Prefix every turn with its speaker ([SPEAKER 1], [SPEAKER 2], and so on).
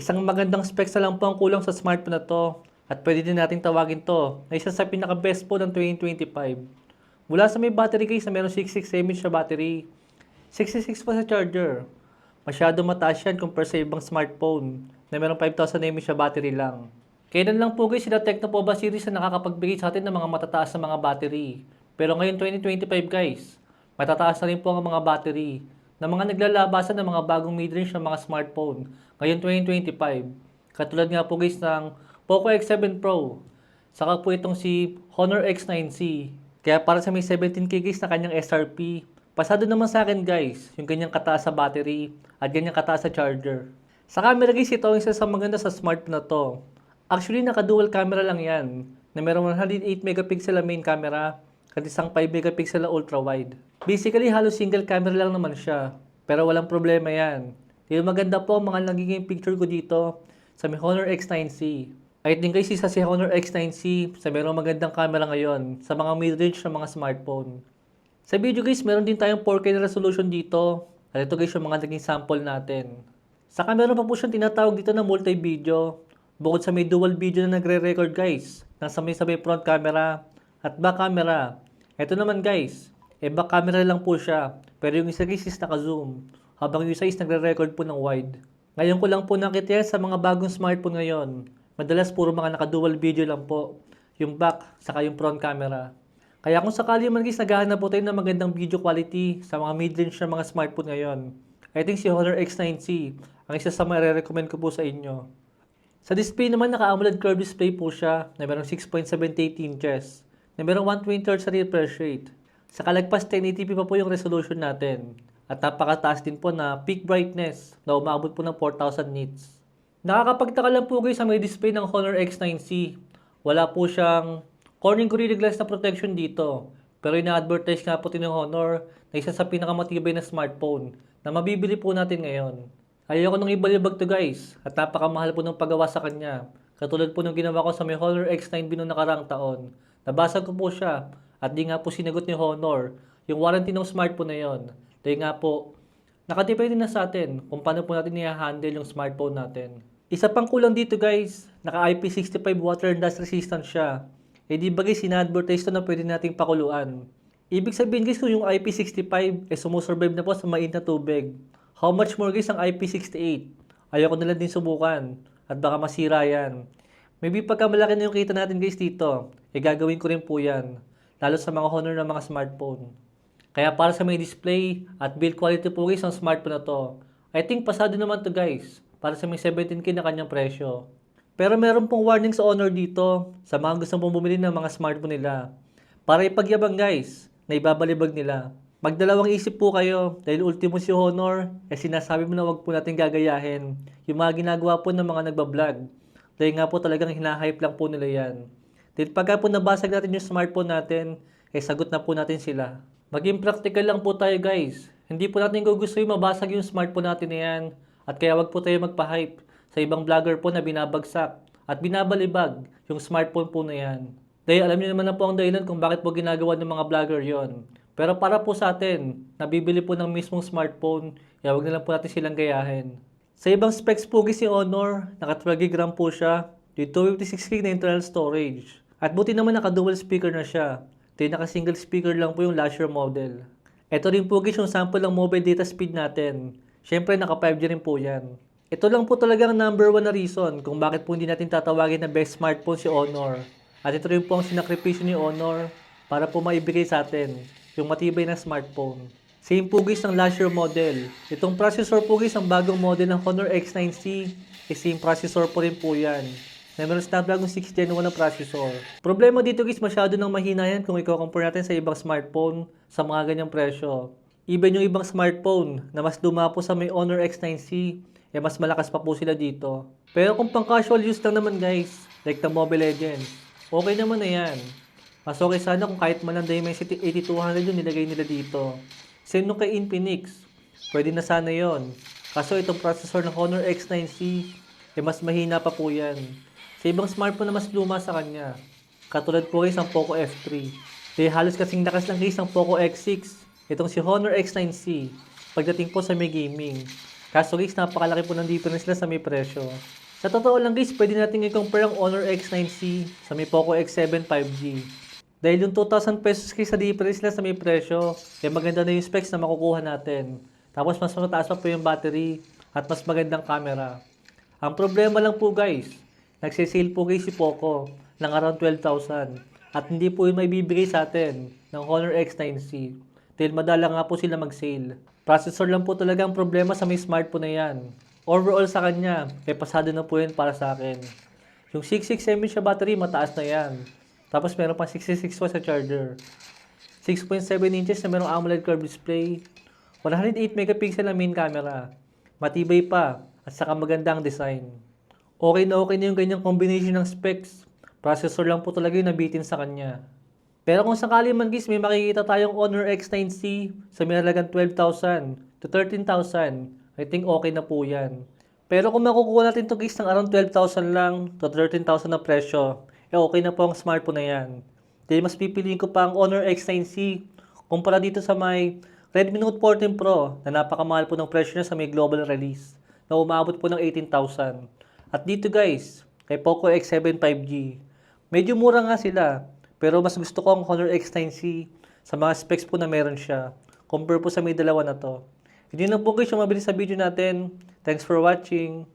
[SPEAKER 1] Isang magandang specs na lang po ang kulang sa smartphone na to at pwede din nating tawagin to na isa sa pinaka-best po ng 2025. Mula sa may battery case na meron 66 mAh na battery, 66 pa sa charger. Masyado mataas yan compare sa ibang smartphone na meron 5,000 mAh na battery lang. Kailan lang po guys sila Tecnopova series na nakakapagbigay sa atin ng mga matataas na mga battery. Pero ngayon 2025 guys, matataas na rin po ang mga battery na mga naglalabasan ng mga bagong mid-range ng mga smartphone ngayon 2025. Katulad nga po guys ng Poco X7 Pro, saka po itong si Honor X9C. Kaya para sa may 17k guys na kanyang SRP, pasado naman sa akin guys, yung ganyang kataas sa battery at ganyang kataas sa charger. Sa camera guys, ito ang isa sa maganda sa smartphone na to. Actually, naka-dual camera lang yan, na meron 108 megapixel na main camera at isang 5 megapixel na ultra-wide. Basically, halos single camera lang naman siya, pero walang problema yan. Yung maganda po ang mga nagiging picture ko dito sa may Honor X9C. I think guys, isa si Honor X9C sa merong magandang camera ngayon sa mga mid-range ng mga smartphone. Sa video guys, meron din tayong 4K na resolution dito. At ito guys yung mga naging sample natin. Saka meron pa po siyang tinatawag dito na multi-video. Bukod sa may dual video na nagre-record guys, nasa may sabay front camera at back camera. Ito naman guys, eh back camera lang po siya. Pero yung isa guys is naka-zoom. Habang yung isa is nagre-record po ng wide. Ngayon ko lang po nakita sa mga bagong smartphone ngayon. Madalas puro mga naka-dual video lang po. Yung back, saka yung front camera. Kaya kung sakali man guys, naghahanap po tayo ng magandang video quality sa mga mid-range na mga smartphone ngayon. I think si Honor X9C ang isa sa mga recommend ko po sa inyo. Sa display naman, naka-AMOLED curved display po siya na merong 6.78 inches, na merong 120 Hz sa refresh rate. Sa kalagpas 1080p pa po yung resolution natin. At napakataas din po na peak brightness na umabot po ng 4,000 nits. Nakakapagtaka lang po guys sa may display ng Honor X9C. Wala po siyang Corning Gorilla Glass na protection dito. Pero ina-advertise nga po din ng Honor na isa sa pinakamatibay na smartphone na mabibili po natin ngayon. Ayoko nang ibalibag to guys at napakamahal po ng paggawa sa kanya. Katulad po ng ginawa ko sa may Honor X9B noong nakaraang taon. Nabasag ko po siya at di nga po sinagot ni Honor yung warranty ng smartphone na yon. Dahil nga po, nakatipay din na sa atin kung paano po natin i-handle yung smartphone natin. Isa pang kulang dito guys, naka IP65 water and dust resistant siya. Eh di ba guys, ina-advertise to na pwede nating pakuluan. Ibig sabihin guys, kung yung IP65 eh sumusurvive na po sa mainit na tubig. How much more guys ang IP68? Ayoko na lang din subukan at baka masira yan. Maybe pagka malaki na yung kita natin guys dito, eh gagawin ko rin po yan. Lalo sa mga honor ng mga smartphone. Kaya para sa may display at build quality po guys ng smartphone na to, I think pasado naman to guys para sa may 17k na kanyang presyo. Pero meron pong warning sa Honor dito sa mga gustong pong bumili ng mga smartphone nila. Para ipagyabang guys, na ibabalibag nila. Magdalawang isip po kayo dahil ultimo si Honor, eh sinasabi mo na wag po natin gagayahin yung mga ginagawa po ng mga nagbablog. Dahil nga po talagang hinahype lang po nila yan. Dahil pagka po nabasag natin yung smartphone natin, eh sagot na po natin sila. Maging practical lang po tayo guys. Hindi po natin gugustuhin mabasag yung smartphone natin na yan. At kaya wag po tayo magpa-hype sa ibang vlogger po na binabagsak at binabalibag yung smartphone po na yan. Dahil alam niyo naman na po ang dahilan kung bakit po ginagawa ng mga vlogger yon. Pero para po sa atin, nabibili po ng mismong smartphone, kaya wag na lang po natin silang gayahin. Sa ibang specs po si Honor, naka 12 GB po siya, with 256GB na internal storage. At buti naman naka dual speaker na siya. Dahil naka single speaker lang po yung last year model. Ito rin po guys yung sample ng mobile data speed natin. Siyempre naka 5G rin po yan. Ito lang po talaga ang number one na reason kung bakit po hindi natin tatawagin na best smartphone si Honor. At ito rin po ang sinakripisyo ni Honor para po maibigay sa atin yung matibay na smartphone. Same po guys ng last year model. Itong processor po guys ang bagong model ng Honor X9C. Eh, same processor po rin po yan. Meron Snapdragon 6 Gen 1 na processor. Problema dito guys masyado nang mahina yan kung i-compare natin sa ibang smartphone sa mga ganyang presyo. Even yung ibang smartphone na mas luma po sa may Honor X9C eh mas malakas pa po sila dito. Pero kung pang casual use lang naman guys, like the Mobile Legends, okay naman na yan. Mas okay sana kung kahit man ang Dimensity 8200 yung nilagay nila dito. Same nung kay Infinix, pwede na sana yon. Kaso itong processor ng Honor X9C, eh mas mahina pa po yan. Sa ibang smartphone na mas luma sa kanya. Katulad po guys ang Poco F3. Dahil halos kasing lakas lang guys ang Poco X6, itong si Honor X9C, pagdating po sa may gaming. Kaso guys, napakalaki po ng difference nila sa may presyo. Sa totoo lang guys, pwede natin i-compare ang Honor X9C sa may Poco X7 5G. Dahil yung 2,000 pesos guys sa difference nila sa may presyo, eh maganda na yung specs na makukuha natin. Tapos mas mataas pa po yung battery at mas magandang camera. Ang problema lang po guys, nagsisale po guys si Poco ng around 12,000 at hindi po yung may bibigay sa atin ng Honor X9C dahil madala nga po sila mag-sale. Processor lang po talaga ang problema sa may smartphone na yan. Overall sa kanya, eh pasado na po yun para sa akin. Yung 66 mAh siya battery, mataas na yan. Tapos meron pa 66 watts sa charger. 6.7 inches na merong AMOLED curved display. 108 megapixel na main camera. Matibay pa at saka magandang design. Okay na okay na yung ganyang combination ng specs. Processor lang po talaga yung nabitin sa kanya. Pero kung sakali man guys, may makikita tayong Honor X9C sa may halagang 12,000 to 13,000, I think okay na po yan. Pero kung makukuha natin to guys ng around 12,000 lang to 13,000 na presyo, eh okay na po ang smartphone na yan. Dahil mas pipiliin ko pa ang Honor X9C kumpara dito sa may Redmi Note 14 Pro na napakamahal po ng presyo niya sa may global release na umabot po ng 18,000. At dito guys, kay Poco X7 5G, medyo mura nga sila. Pero mas gusto ko ang Honor X9C sa mga specs po na meron siya. Compare po sa may dalawa na to. Hindi na po guys yung mabilis sa video natin. Thanks for watching.